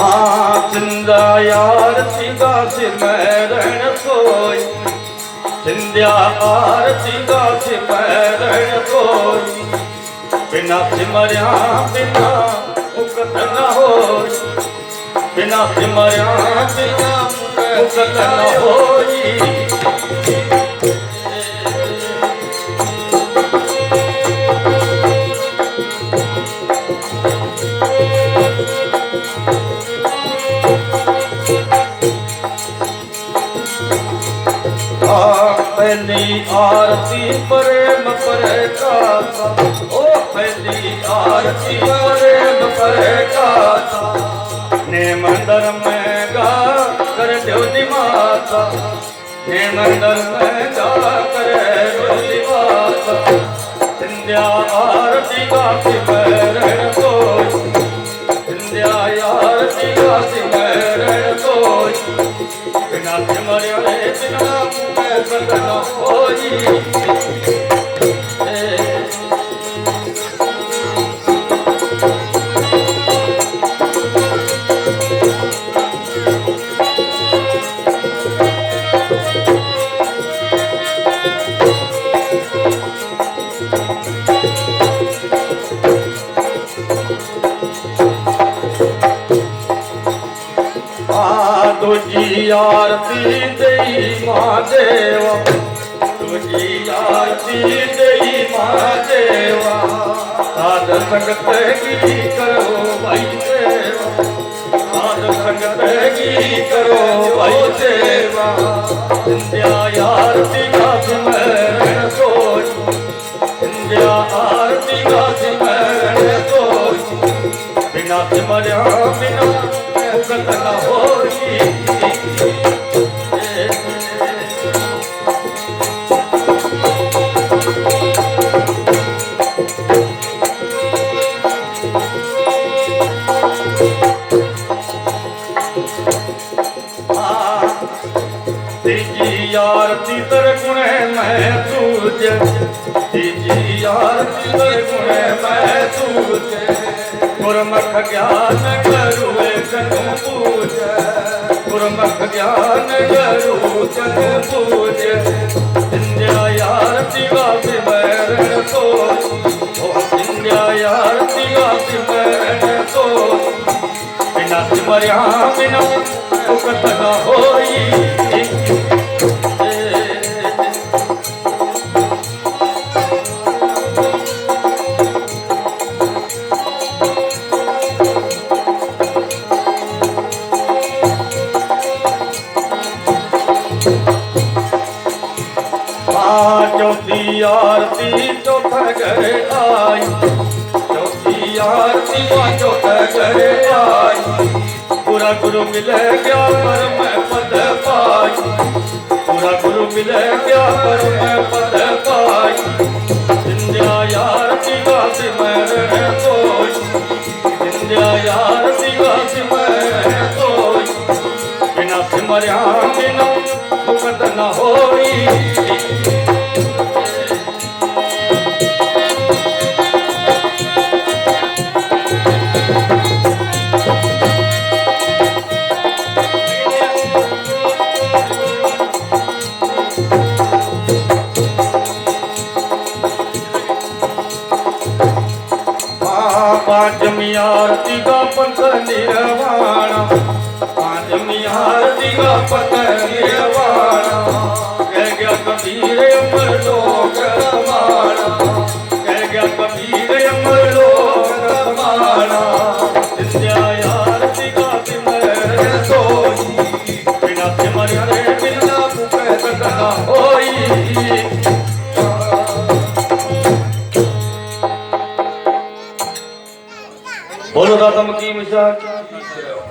सिंधा यार सिदास मैरण सोई सिंधिया आर सिदास मैरण सोई बिना सिमरिया बिना उकत न हो बिना सिमरिया बिना उकत न होई। پنهنجي آرتي پريم پري او پنهنجي آرتي پريم پري ني مندر ۾ گا ڪر ڏيو دي ماتا ني مندر ۾ گا ڪر ڏيو دي ماتا سنڌيا آرتي ڪاتي যত্ন করি आरती देई महादेवा तुझी आरती देई महादेवा। साद संगत की करो भाई देवा साद संगत की करो भाई देवा आरती तर गुण मैं सूज तीजी आरती तर गुण मैं सूज गुरमख ज्ञान करुए जग पूज। गुरमख ज्ञान करु जग पूज। इंदिरा आरती का। सिमरण तो इंदिरा आरती का। सिमरण तो बिना सिमरिया बिना फुकत ना होई। करे आई चौथी आरती वाचो करे आई पूरा गुरु मिले क्या पर मैं पद पाई पूरा गुरु मिले क्या पर मैं पद पाई सिंधिया यार की बात मैं रहे तो सिंधिया यार की बात मैं પાંચમી આરતી ગા પંથ નિર્વાણ પાંચમી આરતી ગા પંથ નિર્વાણ बोलो दादा मकीम शाह